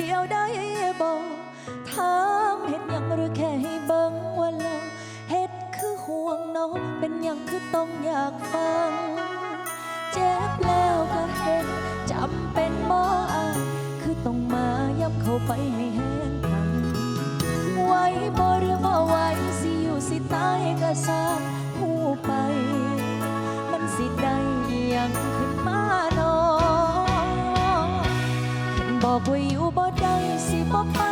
เดียวได้บ่ถามเฮ็ดหยังหรือแค่ให้เบิ่งว่าลองเฮ็ดคือห่วงน้องเป็นหยังคือต้องอยากฟัง เจ็บแล้วก็เฮ็ดจำเป็นบ่อายคือต้องมาย้ำเข้าไปให้แห้งพังไหว้บ่หรือบ่ไหว้สิอยู่สิตายก็ทราบหูไป สิ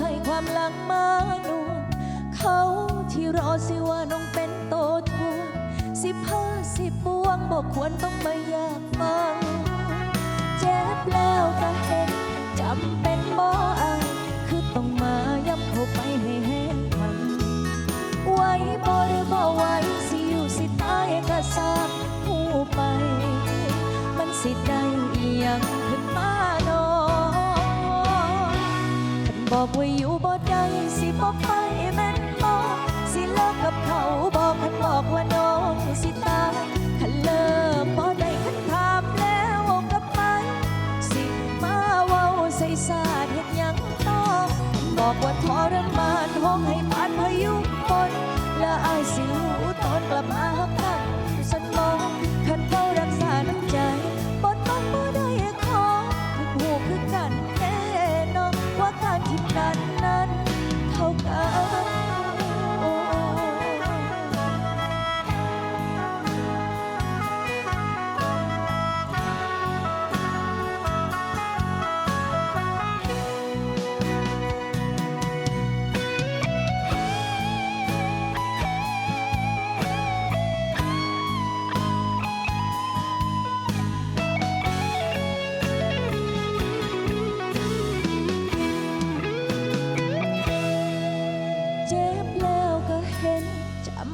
ให้ความหลังมาน่วลเขาที่รอสิว่าน้องเป็นโตทวนสิผ้าสิปวงบอกควรต้องมาอยากฟัง เจ็บแล้วก็เห็นจำเป็นบ่อา บอกว่ได้สิบ่ไปแม่นบ่สิเลิกกับเขาบอกคันบอกว่าน้องสิตายคันเลิกบ่ได้คันถามแล้วก็ไปสิมาเว้าใส่สาดเฮ็ดหยังต่อบอกว่าทรมานห้องให้ผ่านพายุฝนและอายสิรู้ตอนกลับมาหักกัน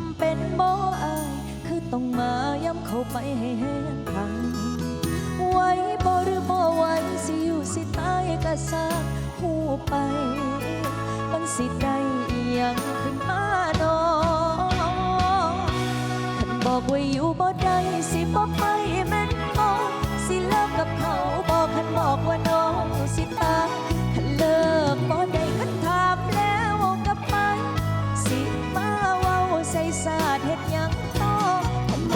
ำเป็นบ่อาย คือต้องมาย้ำเข้าไปให้แห้งพังไว้บ่หรือบ่ไว้สิอยู่สิตายก็ทราบหูไป มันสิได้อีหยังขึ้นมาเนอคันบอกว่าอยู่บ่ได้สิบ่ไปแม่นบ่สิเลิกกับเขา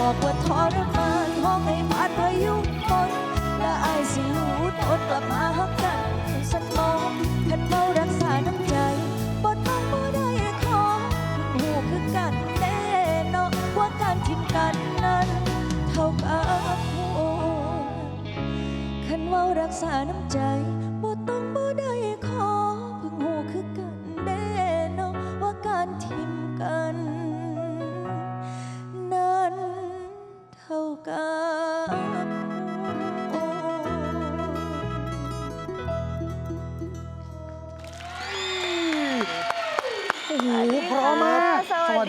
บอกว่าทรมานห้องให้ผ่านพายุฝนและอายสิรู้ตนกลับมาหักกันสันมองคันเมารักษาน้ำใจบ่ต้องบ่ได้ขอหูคือกันแน่นาะว่าการทิมกันนั้นเท่ากับผู้คันเว่ารักษาน้ำใจ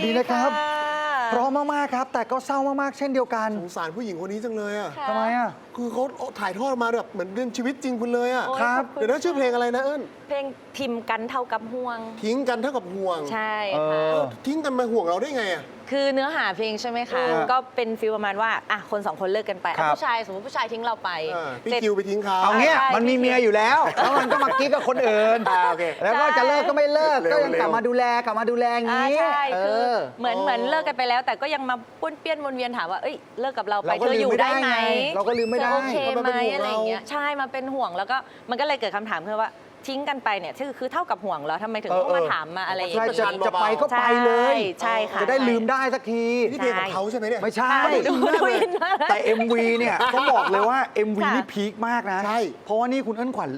ดีนะครับเพราะมากๆครับ แต่ก็เศร้ามากๆเช่นเดียวกัน สงสารผู้หญิงคนนี้จังเลยอะทำไมอะ คือเขาถ่ายทอดมาแบบเหมือนเรื่องชีวิตจริงคุณเลยอะ โอ้ยครับ ขอณเดี๋ยวนะชื่อเพลงอะไรนะเอิญเพลงทิมกันเท่ากับห่วง ทิ้งกันเท่ากับห่วง ใช่เอค่ะอทิ้งกันมาห่วงเราได้ไงอะ คือเนื้อหาเพลงใช่ไหมคะ เออก็เป็นฟีลประมาณว่าอะคนสองคนเลิกกันไปอะครับ ผู้ชายสมมติผู้ชายทิ้งเราไปเออพี่เสร็จ คิวไปทิ้งเขา เอาเงี้ยใช่มันมีเมียอยู่แล้วแล้วมันก็มากิ๊กกับคนอื่นอ่าโอเคแล้วก็จะเลิกก็ไม่เลิกเร็วก็ยังกลับเร็วมาดูแลกลับมาดูแลอย่างอ่านี้ใช่คือเออ เหมือนเหมือนเลิกกันไปแล้ว แต่ก็ยังมาป้วนเปี้ยนวนเวียนถามว่าเอ้ยเลิกกับเราไปเราก็เธออยู่ลืมไม่ได้ได้ไหมไงเราก็ลืมไม่ได้เธอโอเคเพราะมันไหมเป็นห่วงอะไรอย่างเงี้ยเราใช่มันเป็นห่วงแล้วก็มันก็เลยเกิดคำถามขึ้นว่าทิ้งกันไปเนี่ยคือคือเท่ากับห่วงแล้วทำไมถึงเออต้องมาเออถามมาอะไรอย่างใช่เงี้ย จะเบาๆจะไปก็ไปเลย ใช่ค่ะ จะได้ลืมได้สักที นี่เพลงของเขาใช่ไหมเนี่ย ไม่ใช่ดูดูอินมาก แต่ MV เนี่ยต้องบอกเลยว่า MV ค่ะ นี่พีคมากนะใช่ เพราะว่านี่คุณเอิ้นขวัญ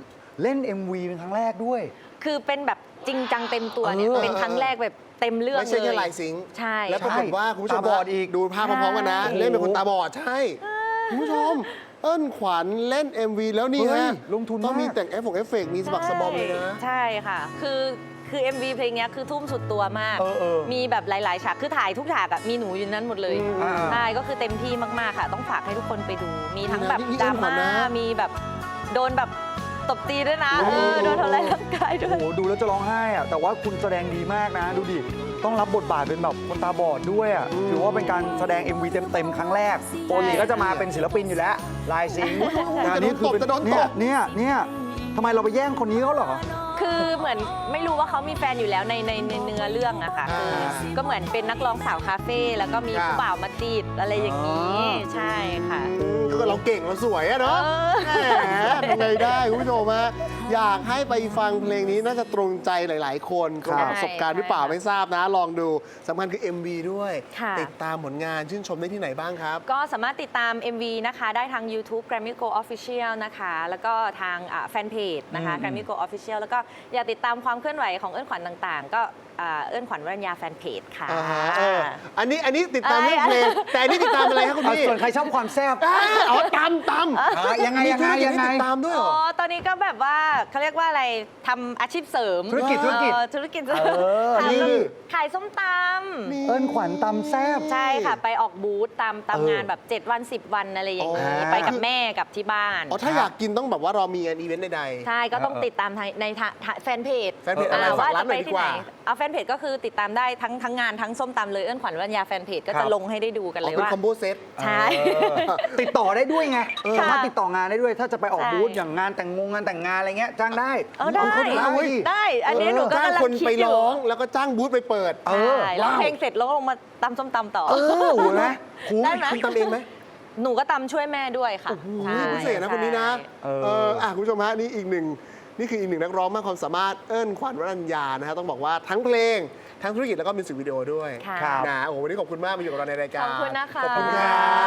เล่น MV เป็นครั้งแรกด้วย คือเป็นแบบจริงจังเต็มตัวเนี่ยเออ เป็นครั้งแรกแบบเต็มเรื่องไม่ใช่แค่เลยลายซิงค์ใช่ แล้วปรากฏว่าคุณผู้ชมตาบอดอีก ดูภาพพร้อมๆกันนะใช่เล่นเป็นคนตาบอดใช่คุณผู้ชม เอิ้นขวัญเล่น MV แล้วนี่เฮ้ฮะยลงทุนต้องมีมาก แต่งเอฟเฟกต์เอฟเฟกต์มีสะบักสะบอมเลยนะ ใช่ค่ะ คือคือ MV เพลงเนี้ยคือทุ่มสุดตัวมาก เออเออ มีแบบหลาย ๆ ฉาก คือถ่ายทุกฉากอะมีหนูอยู่นั้นหมดเลยอ่า ใช่ ก็คือเต็มที่มาก ๆ ค่ะ ต้องฝากให้ทุกคนไปดู มีทั้งแบบนี่ดราเอ็นขวัม่าญนะ มีแบบโดนแบบ ตบตีด้วยนะเออโดนทำร้ายร่างกายด้โอ้วยโหดูแล้วจะร้องไห้อะแต่ว่าคุณแสดงดีมากนะ ดูดิ ต้องรับบทบาทเป็นแบบคนตาบอดด้วยอะถือว่าเป็นการแสดง MV เต็มๆครั้งแรกปกติก็จะมาเป็นศิลปินอยู่แล้วลายซิงค์แต่อันนี้คือเป็นจะโดนตบ เนี่ยเนี่ยเนี่ยทำไมเราไปแย่งคนนี้เขาเหรอ คือเหมือนไม่รู้ว่าเขามีแฟนอยู่แล้วในในในเนื้อเรื่องอะค่ะอ่าคือก็เหมือนเป็นนักร้องสาวคาเฟ่แล้วก็มีครับผู้บ่าวมาจีบอะไรอย่างนี้อ๋อใช่ค่ะอืมคือเราเก่งเราสวยอะเอเนาะอแหมทำไงได้คุณผู้ชมฮะอยากให้ไปฟังเพลงนี้น่าจะตรงใจหลาย ๆ คนตรงกับประสบการณ์หรือเปล่าไม่ทราบนะ ลองดูสำคัญคือ MV ด้วย ค่ะ ติดตามผลงานชื่นชมได้ที่ไหนบ้างครับ ก็สามารถติดตาม MV นะคะ ได้ทาง YouTube Grammy Go Official นะคะ แล้วก็ทางแฟนเพจนะคะอืม Grammy Go Official แล้วก็อยากติดตามความเคลื่อนไหวของเอิ้นขวัญต่าง ๆ ก็ อ่าเอิ้นขวัญวรัญญาแฟนเพจค่ะ อ่าฮะเอออันนี้อันนี้ติดตามเรื่องเพลงแต่อันนี้ติดตามอะไรครับคุณเอาพี่ส่วนใครชอบความแซ่บอ่าอ๋อตามตามอะยังไงมียังธุไงรกิจยังให้ไงติดตามด้วยเหรอ๋ออตอนนี้ก็แบบว่าเขาเรียกว่าอะไรทำอาชีพเสริมธุรกิจธุรกิจเออธุรกิจเสริมเออขายนี่ ขายส้มตนี่ำเอิ้นขวัญตำแซ่บ ใช่ค่ะ ไปออกบูธตามตามเอองานแบบ 7 วัน 10 วันอะไรอย่างนี้ อ๋อ ไปกับแม่กับที่บ้านอ๋อถ้าอยากกินต้องแบบว่าเรามีงานอีเวนต์ใด ใช่ก็ต้องเออติดตามในในทางทางแฟนเพจแฟนเพจอะไรอ่ฝากว่าร้านจะหน่ไปอยดีที่กไหนว่า เอาแฟนเพจก็คือติดตามได้ทั้งทั้งงานทั้งส้มตำเลยเอื้อนขวัญวรัญญาแฟนเพจก็ครัจะบ ลงให้ได้ดูกันอ๋อเลยเป็นว่า คอมโบเซต ใช่เออติดต่อได้ด้วยไงค่ะสามารถติดต่องานได้ด้วย ถ้าจะไปออกใช่ บูธอย่างงานแต่งงงงานแต่งงานอะไรเงี้ยจ้างได้เออได้าเข้าได้เว้ยได้ อันนี้หนูก็จ้างกำลังคนคิดไปอยู่ร้องแล้วก็จ้างบูธไปเปิด เออใช่ร้องว้าวเพลงเสร็จแล้วก็ลงมาตำส้มตำต่อ เออโหนะคุ้มได้ไหม คุณทำเองไหมหนูก็ตำช่วยแม่ด้วยค่ะใช่นี่พิเศษนะคนนี้นะเออ เอออะคุณผู้ชมฮะนี่อีกหนึ่ง นี่คืออีกหนึ่งนักร้องมากความสามารถเอิ้นขวัญวรัญญานะฮะต้องบอกว่าทั้งเพลงทั้งธุรกิจแล้วก็มิวสิกวิดีโอด้วยค่ะครับนะโอ้โหวันนี้ขอบคุณมากมาอยู่กับเราในรายการขอบคุณนะคะ ขอบคุณครับ